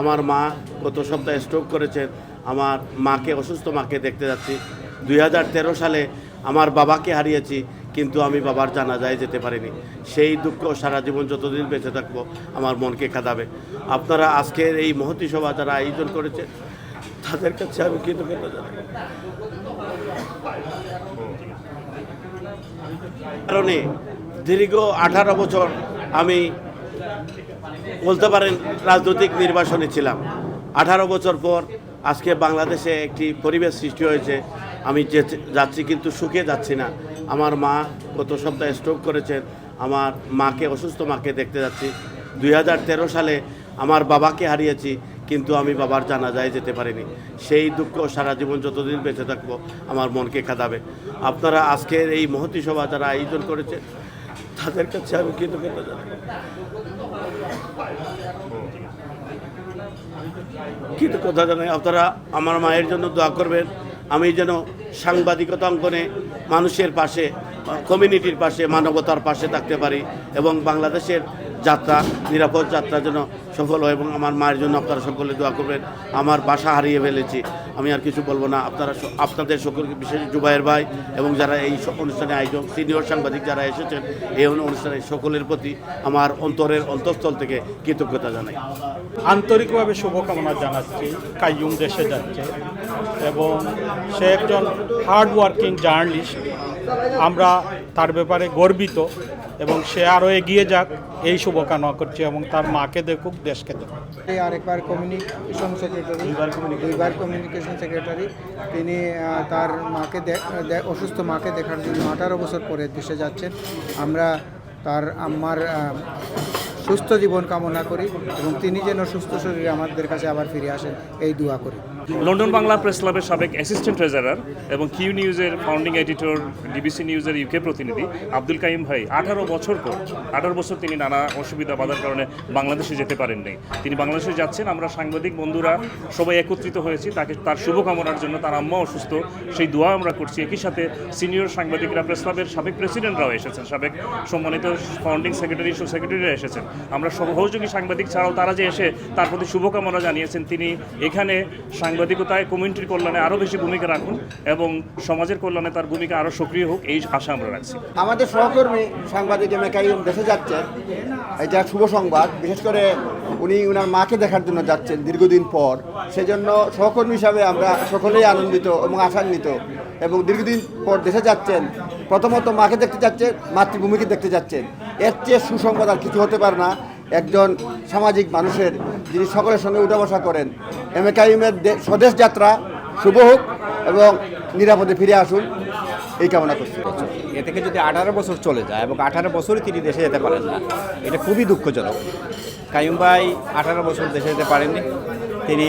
আমার মা গত সপ্তাহে স্ট্রোক করেছেন, আমার মাকে, অসুস্থ মাকে দেখতে যাচ্ছি। দুই হাজার তেরো সালে আমার বাবাকে হারিয়েছি, কিন্তু আমি বাবার জানাজায় যেতে পারিনি। সেই দুঃখ সারা জীবন যতদিন বেঁচে থাকব, আমার মনকে কাঁদাবে। আপনারা আজকের এই মহতি সভা যারা আয়োজন করেছে, তাদের কাছে আমি জানাই। কারণে দীর্ঘ আঠারো বছর আমি বলতে পারেন, রাজনৈতিক নির্বাসনে ছিলাম। আঠারো বছর পর আজকে বাংলাদেশে একটি পরিবেশ সৃষ্টি হয়েছে। আমি যে- যাচ্ছি কিন্তু সুখে যাচ্ছি না। আমার মা গত সপ্তাহে স্ট্রোক করেছেন। আমার মাকে, অসুস্থ মাকে দেখতে যাচ্ছি। দুই হাজার তেরো সালে আমার বাবাকে হারিয়েছি, কিন্তু আমি বাবার জানাজায় যেতে পারিনি। সেই দুঃখ সারা জীবন যতদিন বেঁচে থাকব, আমার মনকে কাঁদাবে আপনারা আজকের এই মহতি সভা যারা আয়োজন করেছে তাদের কাছে আমি কৃতজ্ঞতা জানাই। কৃতজ্ঞতা জানাই। আপনারা আমার মায়ের জন্য দোয়া করবেন। আমি যেন সাংবাদিকতা অঙ্কনে মানুষের পাশে কমিউনিটির পাশে, মানবতার পাশে থাকতে পারি এবং বাংলাদেশের যাত্রা, নিরাপদ যাত্রা যেন সফল হয় এবং আমার মায়ের জন্য আপনারা সকলে দোয়া করবেন। আমার বাসা হারিয়ে ফেলেছি। আমি আর কিছু বলব না। আপনারা আপনাদের সকলকে, বিশেষ জুবাইয়ের ভাই এবং যারা এই অনুষ্ঠানে আয়োজক, সিনিয়র সাংবাদিক যারা এসেছেন, এই অনুষ্ঠানে সকলের প্রতি আমার অন্তরের অন্তঃস্থল থেকে কৃতজ্ঞতা জানাই। আন্তরিকভাবে শুভকামনা জানাচ্ছি। কাইয়ুম দেশে যাচ্ছে এবং সে একজন হার্ড ওয়ার্কিং জার্নালিস্ট আমরা তার ব্যাপারে গর্বিত এবং সে আরও এগিয়ে যাক। এই শুভকামনা করছি এবং তার মাকে দেখুক দেশকে দেখুক। এই আরেকবার কমিউনিকেশন সেক্রেটারি দুইবার কমিউনিকেশন সেক্রেটারি তিনি তার মাকে অসুস্থ মাকে দেখার জন্য আঠারো বছর পরে দেশে যাচ্ছেন। আমরা তার আম্মার আহ, সুস্থ জীবন কামনা করি এবং তিনি যেন সুস্থ শরীরে আমাদের কাছে আবার ফিরে আসেন এই দোয়া করি। লন্ডন বাংলা প্রেস ক্লাবের সাবেক অ্যাসিস্ট্যান্ট ট্রেজারার এবং কিউ নিউজের ফাউন্ডিং এডিটর ডিবিসি নিউজের ইউকে প্রতিনিধি আব্দুল কাইম ভাই আঠারো বছর পর, আঠারো বছর তিনি নানা অসুবিধা বাধার কারণে বাংলাদেশে যেতে পারেননি। তিনি বাংলাদেশে যাচ্ছেন, আমরা সাংবাদিক বন্ধুরা সবাই একত্রিত হয়েছি, তাকে তার শুভকামনার জন্য তার আম্মা অসুস্থ, সেই দোয়া আমরা করছি। একই সাথে সিনিয়র সাংবাদিকরা প্রেস ক্লাবের সাবেক প্রেসিডেন্টরাও এসেছেন, সাবেক সম্মানিত ফাউন্ডিং সেক্রেটারি সেক্রেটারিরা এসেছেন। আমরা সহযোগী সাংবাদিক ছাড়াও তারা যে এসে তার প্রতি শুভকামনা জানিয়েছেন, তিনি এখানে সাংবাদিকতায় কমিউনিটির কল্যাণে আরও বেশি ভূমিকা রাখুন এবং সমাজের কল্যাণে তার ভূমিকা আরও সক্রিয় হোক, এই আশা আমরা রাখছি। আমাদের সহকর্মী সাংবাদিক এম কাইম দেশে যাচ্ছেন এটা শুভ সংবাদ, বিশেষ করে উনি ওনার মাকে দেখার জন্য যাচ্ছেন দীর্ঘদিন পর। সেজন্য সহকর্মী হিসাবে আমরা সকলেই আনন্দিত এবং আশান্বিত এবং দীর্ঘদিন পর দেশে যাচ্ছেন, প্রথমত মাকে দেখতে যাচ্ছেন, মাতৃভূমিকে দেখতে যাচ্ছেন। এর চেয়ে সুসংবাদ আর কিছু হতে পারে না। একজন সামাজিক মানুষের যিনি সকলের সঙ্গে উঠা বসা করেন। এম এ কাইমের স্বদেশ যাত্রা শুভ হোক এবং নিরাপদে ফিরে আসুন। এই কামনা করছি। এ থেকে যদি আঠারো বছর চলে যায় এবং আঠারো বছরই তিনি দেশে যেতে পারেন না, এটা খুবই দুঃখজনক। কাইম ভাই আঠারো বছর দেশে যেতে পারেননি। তিনি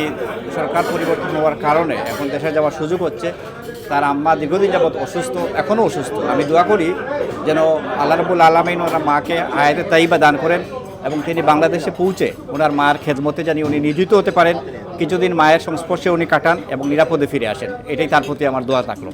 সরকার পরিবর্তন হওয়ার কারণে এখন দেশে যাওয়ার সুযোগ হচ্ছে। তার আম্মা দীর্ঘদিন যাবৎ অসুস্থ, এখনও অসুস্থ। আমি দোয়া করি যেন আল্লাহ রবুল আলমিন ওনার মাকে আয়াতে তাইবা দান করেন। এবং তিনি বাংলাদেশে পৌঁছে ওনার মায়ের খেদমতে জানি উনি নিয়োজিত হতে পারেন। কিছুদিন মায়ের সংস্পর্শে উনি কাটান এবং নিরাপদে ফিরে আসেন। এটাই তার প্রতি আমার দোয়া থাকল।